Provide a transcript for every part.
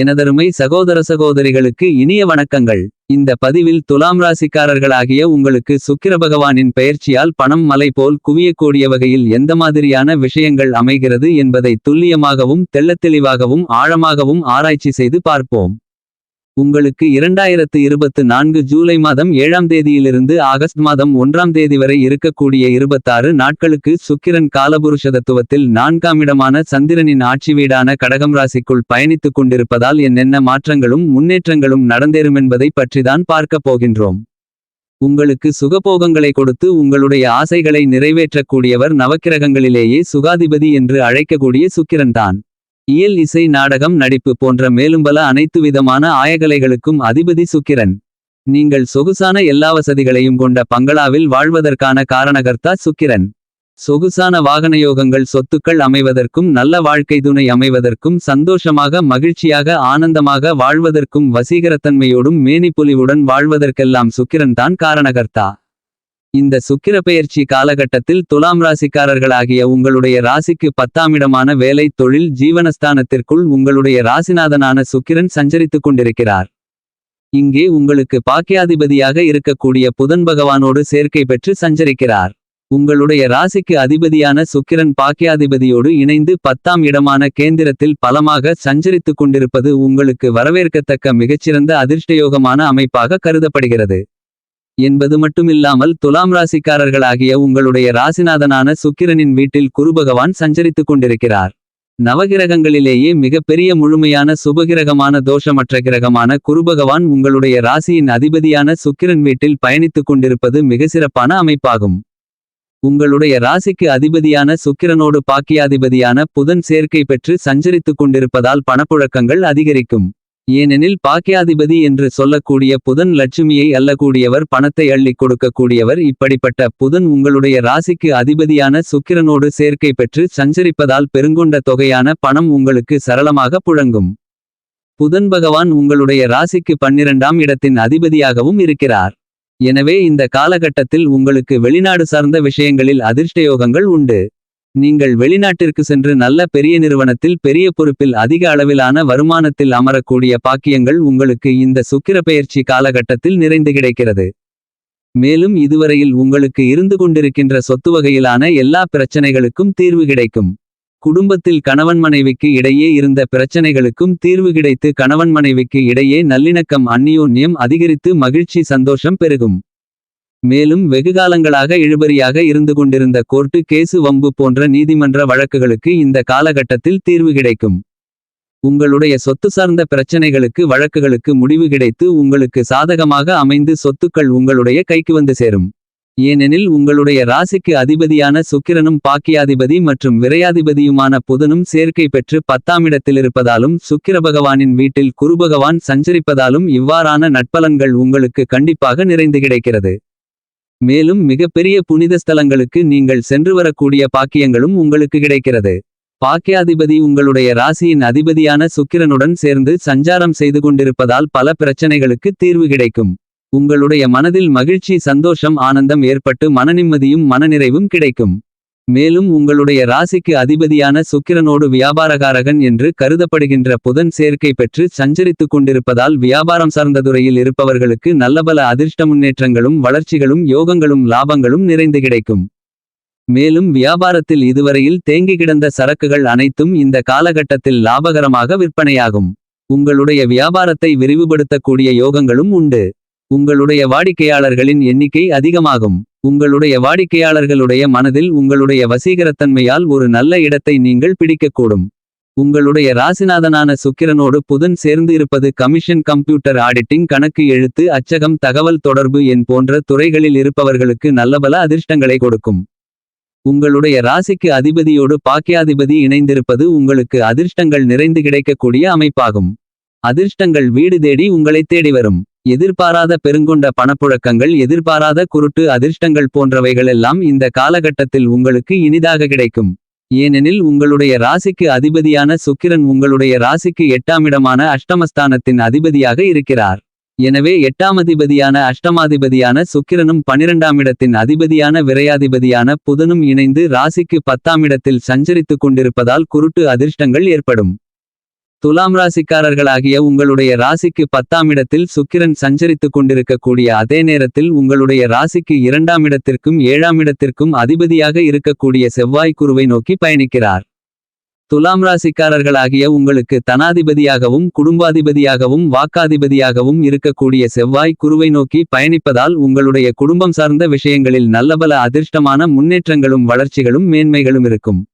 எனதருமை சகோதர சகோதரிகளுக்கு இனிய வணக்கங்கள். இந்த பதிவில் துலாம் ராசிக்காரர்களாகிய உங்களுக்கு சுக்கிர பகவானின் பெயர்ச்சியால் பணம் மலை போல் குவியக்கூடிய வகையில் எந்த மாதிரியான விஷயங்கள் அமைகிறது என்பதை துல்லியமாகவும் தெள்ளத்தெளிவாகவும் ஆழமாகவும் ஆராய்ச்சி செய்து பார்ப்போம். உங்களுக்கு இரண்டாயிரத்து இருபத்து நான்கு ஜூலை மாதம் ஏழாம் தேதியிலிருந்து ஆகஸ்ட் மாதம் ஒன்றாம் தேதி வரை இருக்கக்கூடிய இருபத்தாறு நாட்களுக்கு சுக்கிரன் காலபுருஷ தத்துவத்தில் நான்காம் இடமான சந்திரனின் ஆட்சி வீடான கடகம் ராசிக்குள் பயணித்துக் கொண்டிருப்பதால் என்னென்ன மாற்றங்களும் முன்னேற்றங்களும் நடந்தேறுமென்பதை பற்றிதான் பார்க்கப் போகின்றோம். உங்களுக்கு சுகபோகங்களை கொடுத்து உங்களுடைய ஆசைகளை நிறைவேற்றக்கூடியவர் நவக்கிரகங்களிலேயே சுகாதிபதி என்று அழைக்கக்கூடிய சுக்கிரன்தான். இயல் இசை நாடகம் நடிப்பு போன்ற மேலும் பல அனைத்து விதமான ஆயகலைகளுக்கும் அதிபதி சுக்கிரன். நீங்கள் சொகுசான எல்லா வசதிகளையும் கொண்ட பங்களாவில் வாழ்வதற்கான காரணகர்த்தா சுக்கிரன். சொகுசான வாகனயோகங்கள் சொத்துக்கள் அமைவதற்கும் நல்ல வாழ்க்கை துணை அமைவதற்கும் சந்தோஷமாக மகிழ்ச்சியாக ஆனந்தமாக வாழ்வதற்கும் வசீகரத்தன்மையோடும் மேனிப்புலிவுடன் வாழ்வதற்கெல்லாம் சுக்கிரன் தான் காரணகர்த்தா. இந்த சுக்கிர பெயர்ச்சி காலகட்டத்தில் துலாம் ராசிக்காரர்களாகிய உங்களுடைய ராசிக்கு பத்தாமிடமான வேலை தொழில் ஜீவனஸ்தானத்திற்குள் உங்களுடைய ராசிநாதனான சுக்கிரன் சஞ்சரித்துக் கொண்டிருக்கிறார். இங்கே உங்களுக்கு பாக்கியாதிபதியாக இருக்கக்கூடிய புதன் பகவானோடு சேர்க்கை பெற்று சஞ்சரிக்கிறார். உங்களுடைய ராசிக்கு அதிபதியான சுக்கிரன் பாக்கியாதிபதியோடு இணைந்து பத்தாம் இடமான கேந்திரத்தில் பலமாக சஞ்சரித்துக் கொண்டிருப்பது உங்களுக்கு வரவேற்கத்தக்க மிகச்சிறந்த அதிர்ஷ்டயோகமான அமைப்பாக கருதப்படுகிறது. என்பது மட்டுமில்லாமல் துலாம் ராசிக்காரர்களாகிய உங்களுடைய ராசிநாதனான சுக்கிரனின் வீட்டில் குருபகவான் சஞ்சரித்துக் கொண்டிருக்கிறார். நவகிரகங்களிலேயே மிகப்பெரிய முழுமையான சுபகிரகமான தோஷமற்ற கிரகமான குருபகவான் உங்களுடைய ராசியின் அதிபதியான சுக்கிரன் வீட்டில் பயணித்துக் கொண்டிருப்பது மிக சிறப்பான அமைப்பாகும். உங்களுடைய ராசிக்கு அதிபதியான சுக்கிரனோடு பாக்கியாதிபதியான புதன் சேர்க்கை பெற்று சஞ்சரித்துக் கொண்டிருப்பதால் பணப்புழக்கங்கள் அதிகரிக்கும். ஏனெனில் பாக்கியாதிபதி என்று சொல்லக்கூடிய புதன் லட்சுமியை அல்லக்கூடியவர் பணத்தை அள்ளிக் கொடுக்கக்கூடியவர். இப்படிப்பட்ட புதன் உங்களுடைய ராசிக்கு அதிபதியான சுக்கிரனோடு சேர்க்கை பெற்று சஞ்சரிப்பதால் பெருங்கொண்ட தொகையான பணம் உங்களுக்கு சரளமாக புழங்கும். புதன் பகவான் உங்களுடைய ராசிக்கு பன்னிரண்டாம் இடத்தின் அதிபதியாகவும் இருக்கிறார். எனவே இந்த காலகட்டத்தில் உங்களுக்கு வெளிநாடு சார்ந்த விஷயங்களில் அதிர்ஷ்டயோகங்கள் உண்டு. நீங்கள் வெளிநாட்டிற்கு சென்று நல்ல பெரிய நிறுவனத்தில் பெரிய பொறுப்பில் அதிக அளவிலான வருமானத்தில் அமரக்கூடிய பாக்கியங்கள் உங்களுக்கு இந்த சுக்கிர பெயர்ச்சி காலகட்டத்தில் நிறைந்து கிடைக்கிறது. மேலும் இதுவரையில் உங்களுக்கு இருந்து கொண்டிருக்கின்ற சொத்து வகையிலான எல்லா பிரச்சனைகளுக்கும் தீர்வு கிடைக்கும். குடும்பத்தில் கணவன் மனைவிக்கு இடையே இருந்த பிரச்சனைகளுக்கும் தீர்வு கிடைத்து கணவன் மனைவிக்கு இடையே நல்லிணக்கம் அந்நியோன்யம் அதிகரித்து மகிழ்ச்சி சந்தோஷம் பெருகும். மேலும் வெகுகாலங்களாக இழுபறியாக இருந்து கொண்டிருந்த கோர்ட்டு கேசு வம்பு போன்ற நீதிமன்ற வழக்குகளுக்கு இந்த காலகட்டத்தில் தீர்வு கிடைக்கும். உங்களுடைய சொத்து சார்ந்த பிரச்சனைகளுக்கு வழக்குகளுக்கு முடிவு கிடைத்து உங்களுக்கு சாதகமாக அமைந்து சொத்துக்கள் உங்களுடைய கைக்கு வந்து சேரும். ஏனெனில் உங்களுடைய ராசிக்கு அதிபதியான சுக்கிரனும் பாக்கியாதிபதி மற்றும் விரையாதிபதியுமான புதனும் சேர்க்கை பெற்று பத்தாமிடத்திலிருப்பதாலும் சுக்கிர பகவானின் வீட்டில் குருபகவான் சஞ்சரிப்பதாலும் இவ்வாறான நட்பலன்கள் உங்களுக்கு கண்டிப்பாக நிறைந்து கிடைக்கிறது. மேலும் மிகப்பெரிய புனித ஸ்தலங்களுக்கு நீங்கள் சென்று வரக்கூடிய பாக்கியங்களும் உங்களுக்கு கிடைக்கிறது. பாக்கியாதிபதி உங்களுடைய ராசியின் அதிபதியான சுக்கிரனுடன் சேர்ந்து சஞ்சாரம் செய்து கொண்டிருப்பதால் பல பிரச்சனைகளுக்கு தீர்வு கிடைக்கும். உங்களுடைய மனதில் மகிழ்ச்சி சந்தோஷம் ஆனந்தம் ஏற்பட்டு மனநிம்மதியும் மனநிறைவும் கிடைக்கும். மேலும் உங்களுடைய ராசிக்கு அதிபதியான சுக்கிரனோடு வியாபாரகாரகன் என்று கருதப்படுகின்ற புதன் சேர்க்கை பெற்று சஞ்சரித்துக் கொண்டிருப்பதால் வியாபாரம் சார்ந்த துறையில் இருப்பவர்களுக்கு நல்லபல அதிர்ஷ்ட முன்னேற்றங்களும் வளர்ச்சிகளும் யோகங்களும் லாபங்களும் நிறைந்து கிடைக்கும். மேலும் வியாபாரத்தில் இதுவரையில் தேங்கி கிடந்த சரக்குகள் அனைத்தும் இந்த காலகட்டத்தில் லாபகரமாக விற்பனையாகும். உங்களுடைய வியாபாரத்தை விரிவுபடுத்தக்கூடிய யோகங்களும் உண்டு. உங்களுடைய வாடிக்கையாளர்களின் எண்ணிக்கை அதிகமாகும். உங்களுடைய வாடிக்கையாளர்களுடைய மனதில் உங்களுடைய வசீகரத்தன்மையால் ஒரு நல்ல இடத்தை நீங்கள் பிடிக்கக்கூடும். உங்களுடைய ராசிநாதனான சுக்கிரனோடு புதன் சேர்ந்து இருப்பது கமிஷன் கம்ப்யூட்டர் ஆடிட்டிங் கணக்கு எழுத்து அச்சகம் தகவல் தொடர்பு என் போன்ற துறைகளில் இருப்பவர்களுக்கு நல்லபல அதிர்ஷ்டங்களை கொடுக்கும். உங்களுடைய ராசிக்கு அதிபதியோடு பாக்கியாதிபதி இணைந்திருப்பது உங்களுக்கு அதிர்ஷ்டங்கள் நிறைந்து கிடைக்கக்கூடிய அமைப்பாகும். அதிர்ஷ்டங்கள் வீடு தேடி உங்களை தேடி வரும். எதிர்பாராத பெருங்கொண்ட பணப்புழக்கங்கள் எதிர்பாராத குருட்டு அதிர்ஷ்டங்கள் போன்றவைகளெல்லாம் இந்த காலகட்டத்தில் உங்களுக்கு இனிதாக கிடைக்கும். ஏனெனில் உங்களுடைய ராசிக்கு அதிபதியான சுக்கிரன் உங்களுடைய ராசிக்கு எட்டாமிடமான அஷ்டமஸ்தானத்தின் அதிபதியாக இருக்கிறார். எனவே எட்டாமதிபதியான அஷ்டமாதிபதியான சுக்கிரனும் பனிரெண்டாம் இடத்தின் அதிபதியான விரையாதிபதியான புதனும் இணைந்து ராசிக்கு பத்தாம் இடத்தில் சஞ்சரித்துக் கொண்டிருப்பதால் குருட்டு அதிர்ஷ்டங்கள் ஏற்படும். துலாம் ராசிக்காரர்களாகிய உங்களுடைய ராசிக்கு பத்தாம் இடத்தில் சுக்கிரன் சஞ்சரித்துக் கொண்டிருக்கக்கூடிய அதே நேரத்தில் உங்களுடைய ராசிக்கு இரண்டாம் இடத்திற்கும் ஏழாம் இடத்திற்கும் அதிபதியாக இருக்கக்கூடிய செவ்வாய் குருவை நோக்கி பயணிக்கிறார். துலாம் ராசிக்காரர்களாகிய உங்களுக்கு தனாதிபதியாகவும் குடும்பாதிபதியாகவும் வாக்காதிபதியாகவும் இருக்கக்கூடிய செவ்வாய் குருவை நோக்கி பயணிப்பதால் உங்களுடைய குடும்பம் சார்ந்த விஷயங்களில் நல்லபல அதிர்ஷ்டமான முன்னேற்றங்களும் வளர்ச்சிகளும் மேன்மைகளும் இருக்கும்.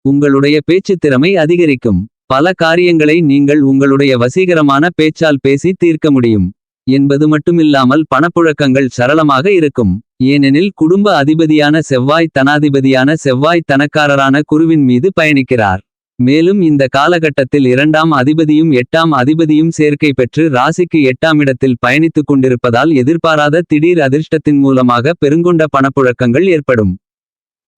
உங்களுடைய பேச்சுத் திறமை அதிகரிக்கும். பல காரியங்களை நீங்கள் உங்களுடைய வசீகரமான பேச்சால் பேசி தீர்க்க முடியும். என்பது மட்டுமில்லாமல் பணப்புழக்கங்கள் சரளமாக இருக்கும். ஏனெனில் குடும்ப அதிபதியான செவ்வாய் தனாதிபதியான செவ்வாய் தனக்காரரான குருவின் மீது பயணிக்கிறார். மேலும் இந்த காலகட்டத்தில் இரண்டாம் அதிபதியும் எட்டாம் அதிபதியும் சேர்க்கை பெற்று ராசிக்கு எட்டாம் இடத்தில் பயணித்துக் கொண்டிருப்பதால் எதிர்பாராத திடீர் அதிர்ஷ்டத்தின் மூலமாக பெருங்கொண்ட பணப்புழக்கங்கள் ஏற்படும்.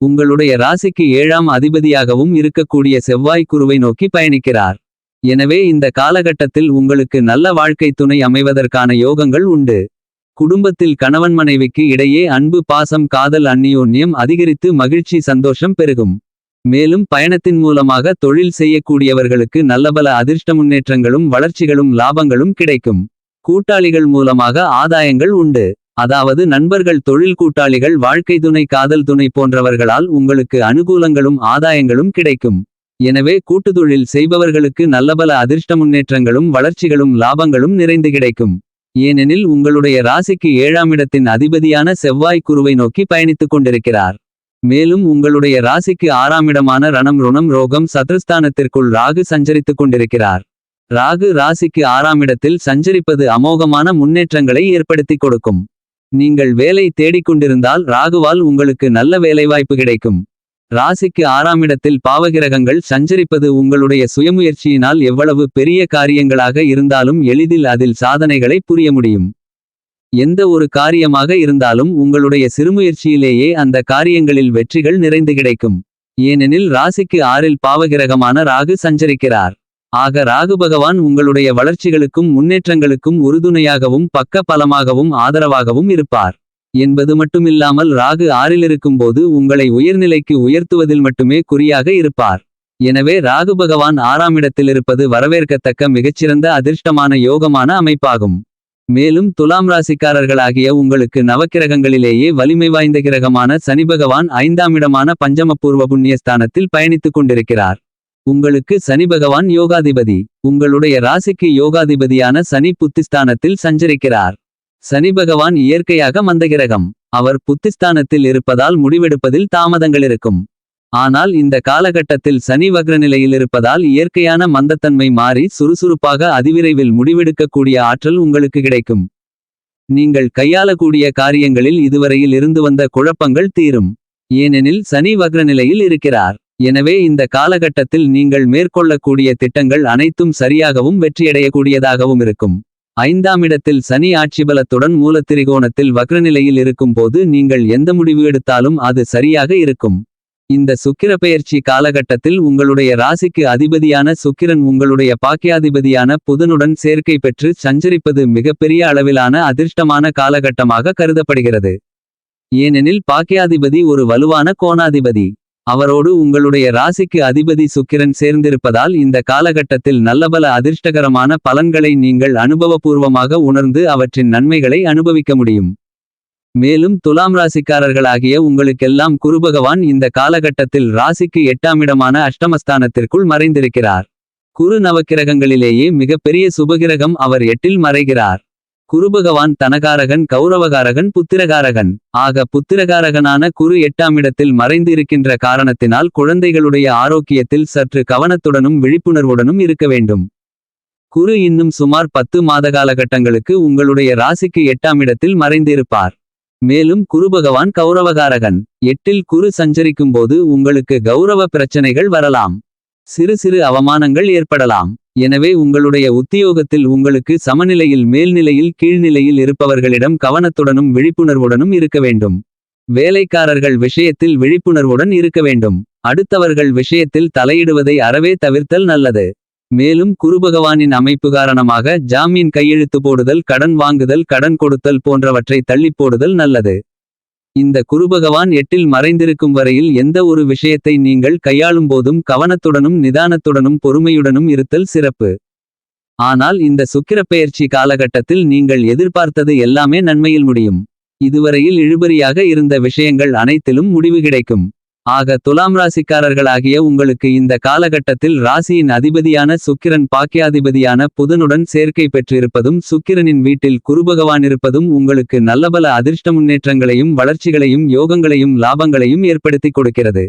உங்களுடைய ராசிக்கு ஏழாம் அதிபதியாகவும் இருக்கக்கூடிய செவ்வாய் குருவை நோக்கி பயணிக்கிறார். எனவே இந்த காலகட்டத்தில் உங்களுக்கு நல்ல வாழ்க்கை துணை அமைவதற்கான யோகங்கள் உண்டு. குடும்பத்தில் கணவன் மனைவிக்கு இடையே அன்பு பாசம் காதல் அந்நியோன்யம் அதிகரித்து மகிழ்ச்சி சந்தோஷம் பெருகும். மேலும் பயணத்தின் மூலமாக தொழில் செய்யக்கூடியவர்களுக்கு நல்லபல அதிர்ஷ்ட முன்னேற்றங்களும் வளர்ச்சிகளும் லாபங்களும் கிடைக்கும். கூட்டாளிகள் மூலமாக ஆதாயங்கள் உண்டு. அதாவது நண்பர்கள் தொழில் கூட்டாளிகள் வாழ்க்கை துணை காதல் துணை போன்றவர்களால் உங்களுக்கு அனுகூலங்களும் ஆதாயங்களும் கிடைக்கும். எனவே கூட்டுத்தொழில் செய்பவர்களுக்கு நல்லபல அதிர்ஷ்ட முன்னேற்றங்களும் வளர்ச்சிகளும் லாபங்களும் நிறைந்து கிடைக்கும். ஏனெனில் உங்களுடைய ராசிக்கு ஏழாம் இடத்தின் அதிபதியான செவ்வாய் குருவை நோக்கி பயணித்துக் கொண்டிருக்கிறார். மேலும் உங்களுடைய ராசிக்கு ஆறாம் இடமான ரணம் ருணம் ரோகம் சத்ருஸ்தானத்திற்குள் ராகு சஞ்சரித்துக் கொண்டிருக்கிறார். ராகு ராசிக்கு ஆறாம் இடத்தில் சஞ்சரிப்பது அமோகமான முன்னேற்றங்களை ஏற்படுத்திக் கொடுக்கும். நீங்கள் வேலை தேடிக்கொண்டிருந்தால் ராகுவால் உங்களுக்கு நல்ல வேலைவாய்ப்பு கிடைக்கும். ராசிக்கு ஆறாம் இடத்தில் பாவகிரகங்கள் சஞ்சரிப்பது உங்களுடைய சுயமுயற்சியினால் எவ்வளவு பெரிய காரியங்களாக இருந்தாலும் எளிதில் அதில் சாதனைகளை புரிய முடியும். எந்த ஒரு காரியமாக இருந்தாலும் உங்களுடைய சிறுமுயற்சியிலேயே அந்த காரியங்களில் வெற்றிகள் நிறைந்து கிடைக்கும். ஏனெனில் ராசிக்கு ஆறில் பாவகிரகமான ராகு சஞ்சரிக்கிறார். ஆக ராகு பகவான் உங்களுடைய வளர்ச்சிகளுக்கும் முன்னேற்றங்களுக்கும் உறுதுணையாகவும் பக்க பலமாகவும் ஆதரவாகவும் இருப்பார். என்பது மட்டுமில்லாமல் ராகு ஆறிலிருக்கும்போது உங்களை உயர்நிலைக்கு உயர்த்துவதில் மட்டுமே குறியாக இருப்பார். எனவே ராகு பகவான் ஆறாம் இடத்திலிருப்பது வரவேற்கத்தக்க மிகச்சிறந்த அதிர்ஷ்டமான யோகமான அமைப்பாகும். மேலும் துலாம் ராசிக்காரர்களாகிய உங்களுக்கு நவக்கிரகங்களிலேயே வலிமை வாய்ந்த கிரகமான சனி பகவான் ஐந்தாம் இடமான பஞ்சமபூர்வ புண்ணியஸ்தானத்தில் பயணித்துக் கொண்டிருக்கிறார். உங்களுக்கு சனி பகவான் யோகாதிபதி. உங்களுடைய ராசிக்கு யோகாதிபதியான சனி புத்திஸ்தானத்தில் சஞ்சரிக்கிறார். சனி பகவான் இயற்கையாக மந்தகிரகம். அவர் புத்திஸ்தானத்தில் இருப்பதால் முடிவெடுப்பதில் தாமதங்கள் இருக்கும். ஆனால் இந்த காலகட்டத்தில் சனி வக்ரநிலையில் இருப்பதால் இயற்கையான மந்தத்தன்மை மாறி சுறுசுறுப்பாக அதிவிரைவில் முடிவெடுக்கக்கூடிய ஆற்றல் உங்களுக்கு கிடைக்கும். நீங்கள் கையாளக்கூடிய காரியங்களில் இதுவரையில் இருந்து வந்த குழப்பங்கள் தீரும். ஏனெனில் சனி வக்ரநிலையில் இருக்கிறார். எனவே இந்த காலகட்டத்தில் நீங்கள் மேற்கொள்ளக்கூடிய திட்டங்கள் அனைத்தும் சரியாகவும் வெற்றியடையக்கூடியதாகவும் இருக்கும். ஐந்தாம் இடத்தில் சனி ஆட்சிபலத்துடன் மூலத்திரிகோணத்தில் வக்ரநிலையில் இருக்கும்போது நீங்கள் எந்த முடிவு எடுத்தாலும் அது சரியாக இருக்கும். இந்த சுக்கிர பெயர்ச்சி காலகட்டத்தில் உங்களுடைய ராசிக்கு அதிபதியான சுக்கிரன் உங்களுடைய பாக்கியாதிபதியான புதனுடன் சேர்க்கை பெற்று சஞ்சரிப்பது மிகப்பெரிய அளவிலான அதிர்ஷ்டமான காலகட்டமாக கருதப்படுகிறது. ஏனெனில் பாக்கியாதிபதி ஒரு வலுவான கோணாதிபதி. அவரோடு உங்களுடைய ராசிக்கு அதிபதி சுக்கிரன் சேர்ந்திருப்பதால் இந்த காலகட்டத்தில் நல்லபல அதிர்ஷ்டகரமான பலன்களை நீங்கள் அனுபவபூர்வமாக உணர்ந்து அவற்றின் நன்மைகளை அனுபவிக்க முடியும். மேலும் துலாம் ராசிக்காரர்களாகிய உங்களுக்கெல்லாம் குருபகவான் இந்த காலகட்டத்தில் ராசிக்கு எட்டாம் இடமான அஷ்டமஸ்தானத்திற்குள் மறைந்திருக்கிறார். குரு நவக்கிரகங்களிலேயே மிகப்பெரிய சுபகிரகம் அவர் எட்டில் மறைகிறார். குருபகவான் தனகாரகன் கௌரவகாரகன் புத்திரகாரகன். ஆக புத்திரகாரகனான குரு எட்டாம் இடத்தில் மறைந்து இருக்கின்ற காரணத்தினால் குழந்தைகளுடைய ஆரோக்கியத்தில் சற்று கவனத்துடனும் விழிப்புணர்வுடனும் இருக்க வேண்டும். குரு இன்னும் சுமார் பத்து மாத காலகட்டங்களுக்கு உங்களுடைய ராசிக்கு எட்டாம் இடத்தில் மறைந்திருப்பார். மேலும் குருபகவான் கௌரவகாரகன். எட்டில் குரு சஞ்சரிக்கும்போது உங்களுக்கு கௌரவ பிரச்சனைகள் வரலாம். சிறு சிறு அவமானங்கள் ஏற்படலாம். எனவே உங்களுடைய உத்தியோகத்தில் உங்களுக்கு சமநிலையில் மேல்நிலையில் கீழ்நிலையில் இருப்பவர்களிடம் கவனத்துடனும் விழிப்புணர்வுடனும் இருக்க வேண்டும். வேலைக்காரர்கள் விஷயத்தில் விழிப்புணர்வுடன் இருக்க வேண்டும். அடுத்தவர்கள் விஷயத்தில் தலையிடுவதை அறவே தவிர்த்தல் நல்லது. மேலும் குருபகவானின் அமைப்பு காரணமாக ஜாமீன் கையெழுத்து போடுதல் கடன் வாங்குதல் கடன் கொடுத்தல் போன்றவற்றை தள்ளிப் போடுதல் நல்லது. இந்த குருபகவான் எட்டில் மறைந்திருக்கும் வரையில் எந்த ஒரு விஷயத்தை நீங்கள் கையாளும் போதும் கவனத்துடனும் நிதானத்துடனும் பொறுமையுடனும் இருத்தல் சிறப்பு. ஆனால் இந்த சுக்கிரப்பெயர்ச்சி காலகட்டத்தில் நீங்கள் எதிர்பார்த்தது எல்லாமே நன்மையில் முடியும். இதுவரையில் இழுபறியாக இருந்த விஷயங்கள் அனைத்திலும் முடிவு கிடைக்கும். ஆக துலாம் ராசிக்காரர்களாகிய உங்களுக்கு இந்த காலகட்டத்தில் ராசியின் அதிபதியான சுக்கிரன் பாக்கியாதிபதியான புதனுடன் சேர்க்கை பெற்றிருப்பதும் சுக்கிரனின் வீட்டில் குருபகவான் இருப்பதும் உங்களுக்கு நல்லபல அதிர்ஷ்ட முன்னேற்றங்களையும் வளர்ச்சிகளையும் யோகங்களையும் லாபங்களையும் ஏற்படுத்திக் கொடுக்கிறது.